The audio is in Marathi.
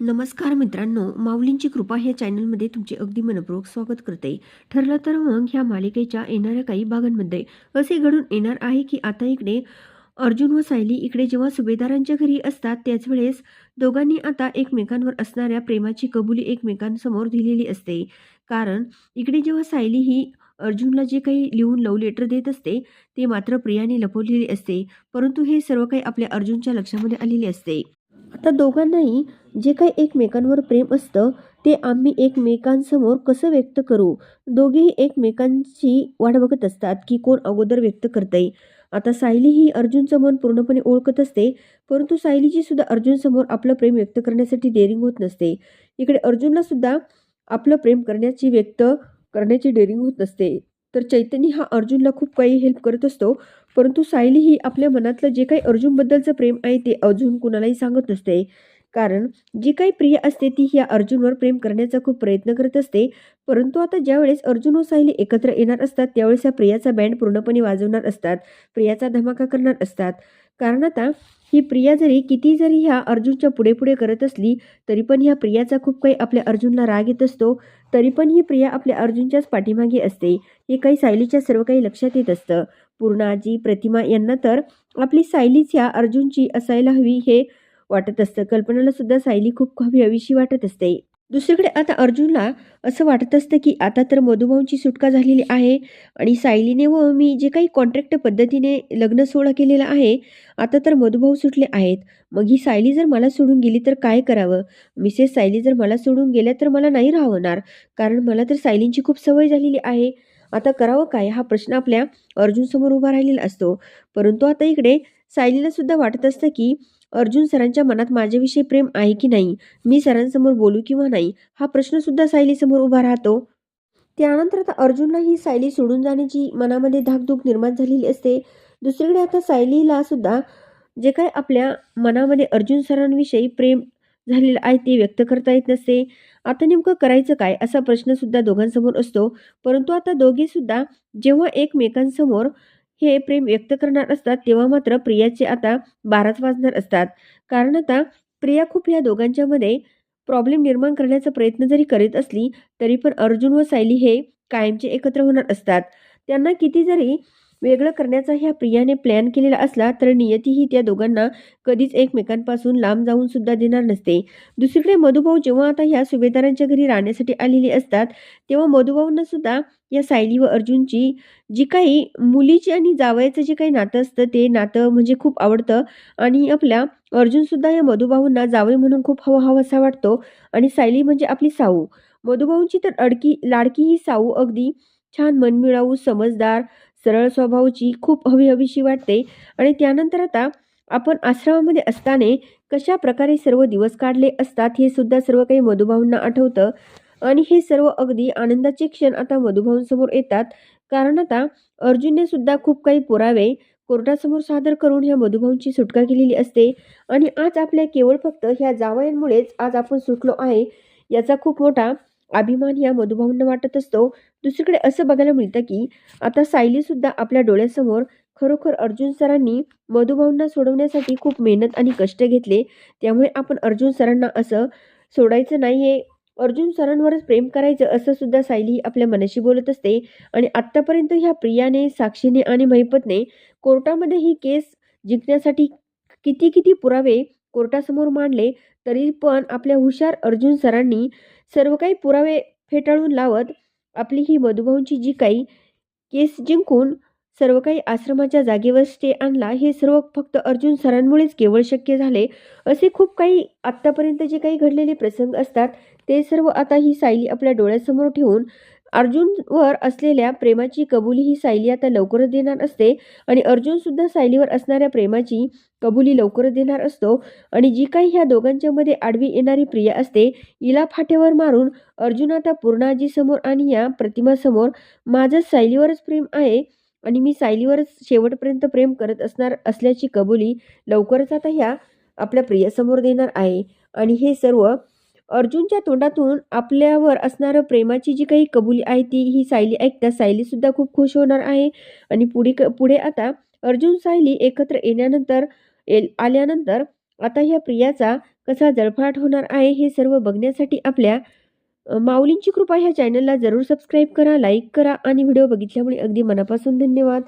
नमस्कार मित्रांनो माऊलींची कृपा ह्या चॅनलमध्ये तुमचे अगदी मनपूर्वक स्वागत करते. ठरलं तर मग ह्या मालिकेच्या येणाऱ्या काही भागांमध्ये असे घडून येणार आहे की आता इकडे अर्जुन व सायली इकडे जेव्हा सुभेदारांच्या घरी असतात त्याच वेळेस दोघांनी आता एकमेकांवर असणाऱ्या प्रेमाची कबुली एकमेकांसमोर दिलेली असते. कारण इकडे जेव्हा सायली ही अर्जुनला जे काही लिहून लव लेटर देत असते ते मात्र प्रियाने लपवलेले असते. परंतु हे सर्व काही आपल्या अर्जुनच्या लक्षामध्ये आलेले असते. आता दोघांनाही जे काही एकमेकांवर प्रेम असतं ते आम्ही एकमेकांसमोर कसं व्यक्त करू? दोघेही एकमेकांची वाट बघत असतात की कोण अगोदर व्यक्त करतंय. आता सायली ही अर्जुनचं मन पूर्णपणे ओळखत असते परंतु सायलीची सुद्धा अर्जुनसमोर आपलं प्रेम व्यक्त करण्यासाठी डेअरिंग होत नसते. इकडे अर्जुनला सुद्धा आपलं प्रेम करण्याची व्यक्त करण्याची डेअरिंग होत नसते. तर चैतन्य हा अर्जुनला खूप काही हेल्प करत असतो. परंतु सायली ही आपल्या मनातलं जे काही अर्जुनबद्दलचं प्रेम आहे ते अजून कुणालाही सांगत नसते. कारण जी काही प्रिय असते ती ह्या अर्जुनवर प्रेम करण्याचा खूप प्रयत्न करत असते. परंतु आता ज्यावेळेस अर्जुन व सायली एकत्र येणार असतात त्यावेळेस ह्या प्रियाचा बँड पूर्णपणे वाजवणार असतात प्रियाचा धमाका करणार असतात. कारण आता ही प्रिया जरी किती जरी ह्या अर्जुनच्या पुढे पुढे करत असली तरी पण ह्या प्रियाचा खूप काही आपल्या अर्जुनला राग येत असतो. तरी पण ही प्रिया आपल्या अर्जुनच्याच पाठीमागे असते. हे काही सायलीच्या सर्व काही लक्षात येत असतं. पूर्णाजी प्रतिमा यांना तर आपली सायलीच ह्या अर्जुनची असायला हवी हे वाटत असतं. कल्पनाला सुद्धा सायली खूप हवी हवीशी वाटत असते. दुसरीकडे आता अर्जुनला असं वाटत असतं की आता तर मधुभाऊंची सुटका झालेली आहे आणि सायलीने व मी जे काही कॉन्ट्रॅक्ट पद्धतीने लग्न सोहळा केलेला आहे आता तर मधुभाऊ सुटले आहेत. मग ही सायली जर मला सोडून गेली तर काय करावं? मिसेस सायली जर मला सोडून गेल्या तर मला नाही राहणार. कारण मला तर सायलींची खूप सवय झालेली आहे. आता करावं काय? हा प्रश्न आपल्या अर्जुनसमोर उभा राहिलेला असतो. परंतु आता इकडे सायलीला सुद्धा वाटत असतं की अर्जुन सरांच्या मनात माझ्याविषयी प्रेम आहे की नाही? मी सरांसमोर बोलू किंवा नाही? हा प्रश्न सुद्धा सायलीसमोर उभा राहतो. त्यानंतर आता अर्जुनला ही सायली सोडून जाण्याची मनामध्ये धाकधूक निर्माण झालेली असते. दुसरीकडे आता सायलीला सुद्धा जे काय आपल्या मनामध्ये अर्जुन सरांविषयी प्रेम झालेलं आहे ते व्यक्त करता येत नसते आता नेमकं करायचं काय? असा प्रश्न सुद्धा दोघांसमोर असतो. परंतु आता दोघे सुद्धा जेव्हा एकमेकांसमोर हे प्रेम व्यक्त करणार असतात तेव्हा मात्र प्रियाचे आता बाराच वाजणार असतात. कारण आता प्रिया खूप या दोघांच्यामध्ये प्रॉब्लेम निर्माण करण्याचा प्रयत्न जरी करीत असली तरी पण अर्जुन व सायली हे कायमचे एकत्र होणार असतात. त्यांना किती जरी वेगळं करण्याचा ह्या प्रियाने प्लॅन केलेला असला तर नियतीही त्या दोघांना कधीच एकमेकांपासून लांब जाऊन सुद्धा देणार नसते. दुसरीकडे मधुभाऊ जेव्हा आता ह्या सुभेदारांच्या घरी राहण्यासाठी आलेले असतात तेव्हा मधुभाऊंना सुद्धा या सायली व अर्जुनची जी काही मुलीची आणि जावयाचं जे काही नातं असतं ते नातं म्हणजे खूप आवडतं. आणि आपल्या अर्जुनसुद्धा या मधुभाऊंना जावई म्हणून खूप हवा हवासा वाटतो. आणि सायली म्हणजे आपली साऊ. मधुभाऊंची तर अडकी लाडकी ही साऊ अगदी छान मनमिळावू समजदार सरळ स्वभावाची खूप हवी हवीशी वाटते. आणि त्यानंतर आता आपण आश्रमामध्ये असताना कशा प्रकारे सर्व दिवस काढले असतात हे सुद्धा सर्व काही मधुभाऊंना आठवतं. आणि हे सर्व अगदी आनंदाचे क्षण आता मधुभाऊंसमोर येतात. कारण आता अर्जुनने सुद्धा खूप काही पुरावे कोर्टासमोर सादर करून ह्या मधुभाऊंची सुटका केलेली असते. आणि आज आपल्या केवळ फक्त ह्या जावयांमुळेच आज आपण सुटलो आहे याचा खूप मोठा अभिमान ह्या मधुभाऊंना वाटत असतो. दुसरीकडे असं बघायला मिळतं की आता सायली सुद्धा आपल्या डोळ्यासमोर खरोखर अर्जुन सरांनी मधुभाऊंना सोडवण्यासाठी खूप मेहनत आणि कष्ट घेतले. त्यामुळे आपण अर्जुन सरांना असं सोडायचं नाही आहे अर्जुन सरांवरच प्रेम करायचं असं सुद्धा सायली आपल्या मनाशी बोलत असते. आणि आत्तापर्यंत ह्या प्रियाने साक्षीने आणि महिपतने कोर्टामध्ये ही केस जिंकण्यासाठी किती किती पुरावे कोर्टासमोर मांडले तरी पण आपल्या हुशार अर्जुन सरांनी सर्व काही पुरावे फेटाळून लावत आपली ही मधुभाऊंची जी काही केस जिंकून सर्व काही आश्रमाच्या जागेवर स्टे आणला हे सर्व फक्त अर्जुन सरांमुळेच केवळ शक्य झाले. असे खूप काही आत्तापर्यंत जे काही घडलेले प्रसंग असतात ते सर्व आता ही सायली आपल्या डोळ्यासमोर ठेवून अर्जुनवर असलेल्या प्रेमाची कबुली ही सायली आता लवकरच देणार असते आणि अर्जुन सुद्धा सायलीवर असणाऱ्या प्रेमाची कबुली लवकरच देणार असतो. आणि जी काही ह्या दोघांच्या आडवी येणारी प्रिया असते हिला फाट्यावर मारून अर्जुन आता पूर्णाजीसमोर आणि या प्रतिमासमोर माझं सायलीवरच प्रेम आहे आणि मी सायलीवरच शेवटपर्यंत प्रेम करत असणार असल्याची कबुली लवकरच आता ह्या आपल्या प्रियासमोर देणार आहे. आणि हे सर्व अर्जुनच्या तोंडातून आपल्यावर असणारं प्रेमाची जी काही कबुली आहे ती ही सायली ऐकता सायलीसुद्धा खूप खुश होणार आहे. आणि पुढे क पुढे आता अर्जुन सायली एकत्र येण्यानंतर आल्यानंतर आता ह्या प्रियाचा कसा जळफळाट होणार आहे हे सर्व बघण्यासाठी आपल्या माऊलींची कृपा ह्या चॅनलला जरूर सबस्क्राईब करा लाईक करा आणि व्हिडिओ बघितल्यामुळे अगदी मनापासून धन्यवाद.